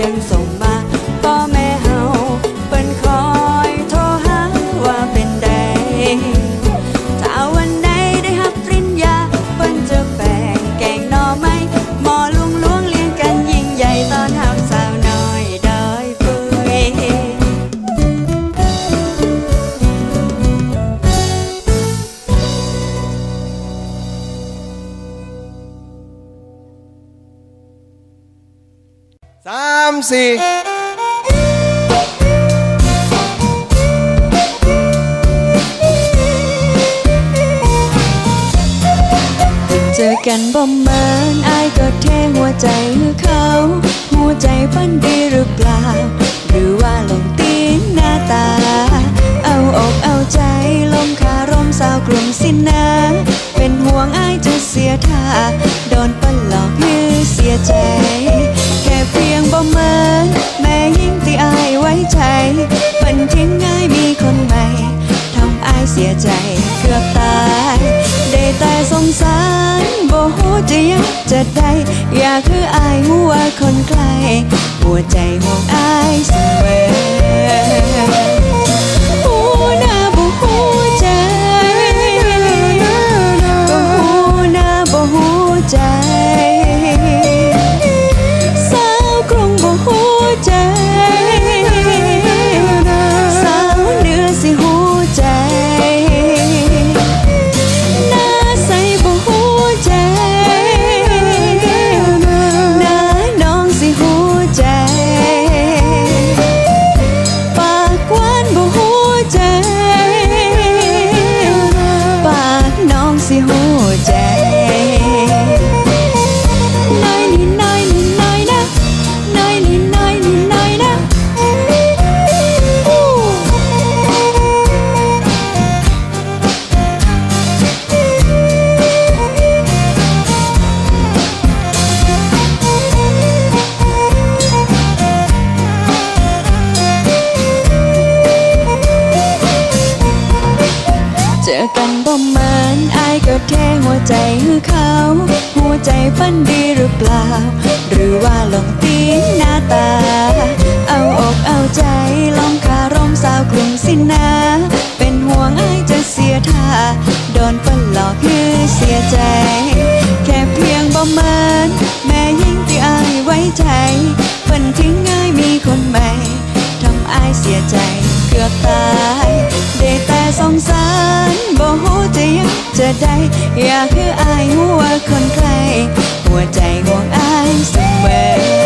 ใสามสี่เจอกันบ่เหมินอายก็เทหัวใจให้เขา หัวใจปั้นดีหรือเปล่า หรือว่าลงตีนหน้าตา เอาอกเอาใจลมคารมสาวกรุงสินะ เป็นห่วงอายจะเสียท่าโดน จะยังจะได้ อยากคืออายหัวคนไกล หัวใจห่วงอ จอกันบ่เหมินอายก็แค่หัวใจให้เขา หัวใจปันดีหรือเปล่า หรือว่าลงตีนหน้าตา เอาอกเอาใจลองคารมสาวกรุงสินะ เป็นห่วงอายจะเสียท่า โดนปั้นหลอกให้เสียใจ แค่เพียงบ่เหมินแม่ยิ่งที่อายไว้ใจเปิ้นทิ้งง่ายมีคนใหม่ ทำอายเสียใจเกือบตายได้แต่สงสาร บ่ฮู้จะยังจะได้อยากคืออายหัวคนใครหัวใจห่วงอายเสมอ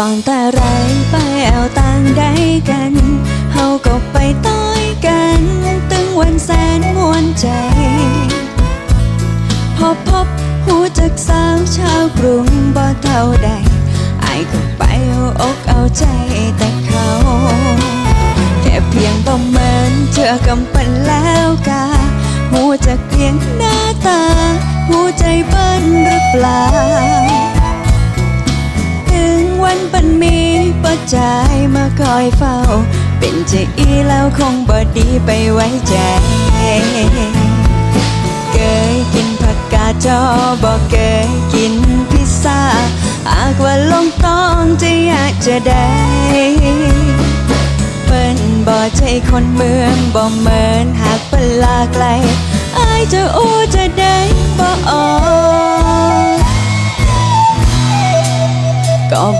ก่อนแต่ไรไปแอวต่างใดกันเฮาก็ไปต้อยกัน ตึงวันแสนมวนใจ พอพบหูจากสาวชาวกรุงบ่เท่าใดไอ้าก็ไปเอาอกเอาใจแต่เขา แค่เพียงบ่เหมินเจอกำปั้นแล้วกาหูจากเพียงหน้าตา หูใจเปิ้นหรือเปล่า วันปันมีปัจจัยมาคอยเฝ้า เป็นใจอีแล้วคงบ่ดีไปไว้ใจเคยกินผักกาดจอบอกเคยกินพิซซ่าหากว่าลงต้องจะอยากจะได้เปิ้นบ่ใช่คนเมืองบ่เหมินหากเปิ้นลาไกลอายจะอู้จะได้บ่ออ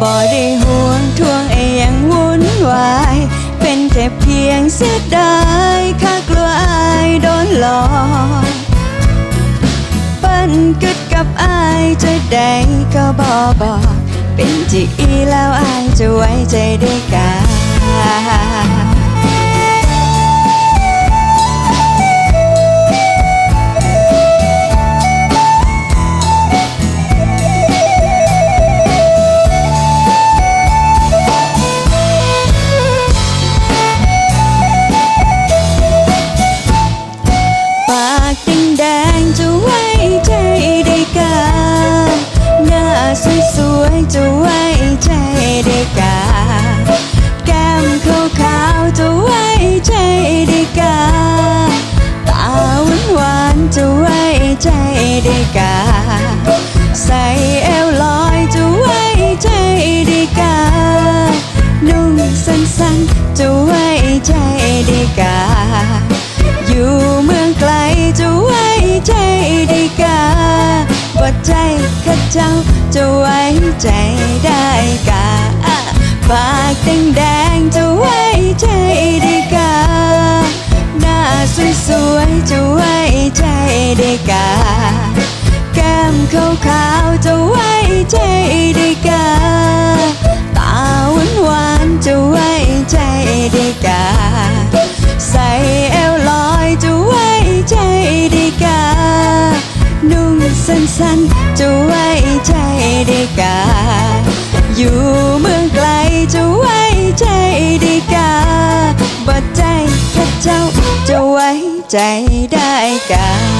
บ่ได้ห่วงทวงไอยังวุ่นวาย เป็นแค่เพียงเสียดายข้ากลัวอายโดนหลอกปั้นกึดกับอายจะได้ก็บอบอก เป็นจีอีแล้วอายจะไว้ใจได้กา กาตาหวานๆจะไว้ใจได้กา ใส่เอวลอยจะไว้ใจได้กา นุ่งสั้นๆจะไว้ใจได้กา อยู่เมืองไกลจะไว้ใจได้กาบ่ใจข้าเจ้าจะไว้ใจได้กาปากแดงๆจะไว้ใจได้ สวยๆจะไว้ใจได้กา แก้มขาวๆจะไว้ใจได้กา ตาหวานๆจะไว้ ใจได้จาก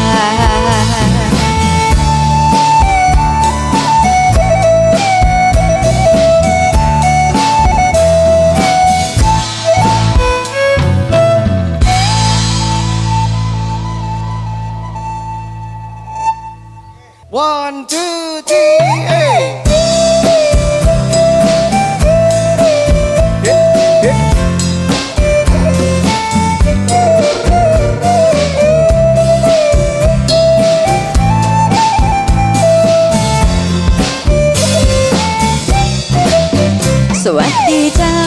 สวัสดีเจ้า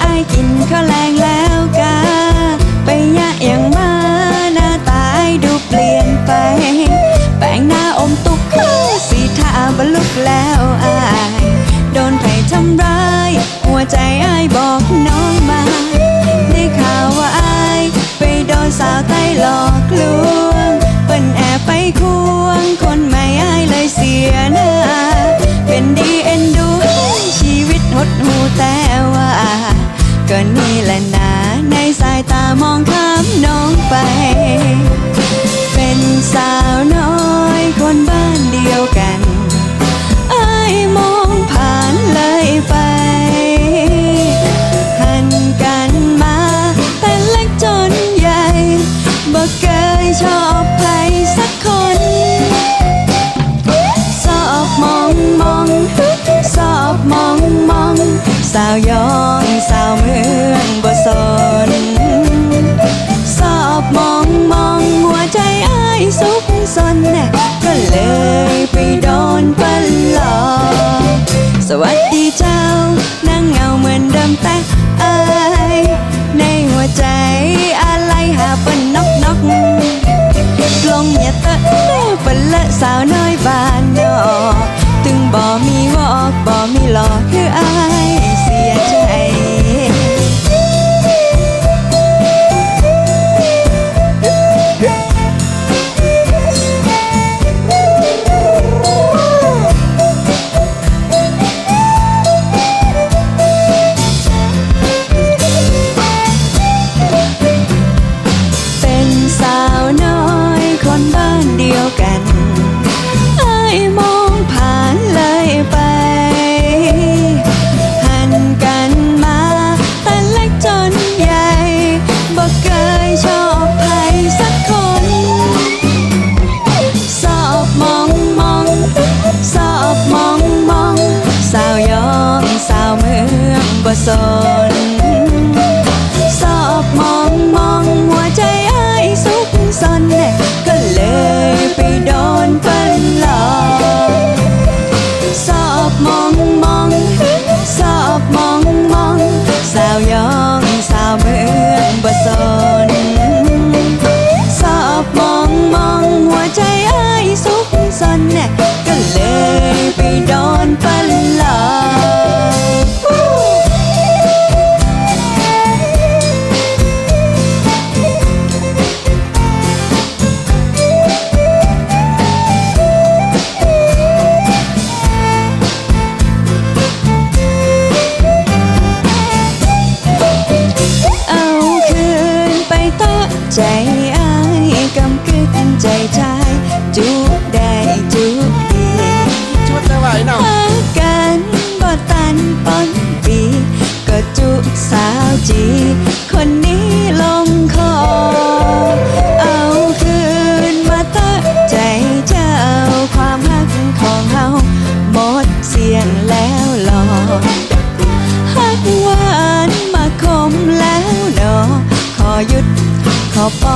ไอายกินข้าวแรงแล้วกาไปยะอย่างมาหน้าตาอายดูเปลี่ยนไป แป้งหน้าอมตุกเข้าสีทาบรรลุกแล้วอายโดนใครทำร้าย หัวใจอายบอกน้องมา ได้ข่าวว่าอายไปโดนสาวใต้หลอกลวง เปิ้นแอบไปควง คนใหม่อายเลยเสียหน้าาวยองสาวเมืองบ่สนสอบมองมองหัวใจอ้ายสุขสนน่ะก็เลยไปโดนปันหลอกสวัสดีเจ้านั่งเงาเหมือนเดิมแต่อายในหัวใจอะไรหาปันนกนกลงอย่าเตะเปนละสาวน้อยบ้านนอถึงบ่มีวอกบ่มีหลอกคืออาย สาวจีคนนี้ลงคอ เอาคืนมาตั้งใจเจ้าความหักของเฮาหมดเสียงแล้วหลอหักหวานมาคมแล้วหนอ ขอหยุดขอปอ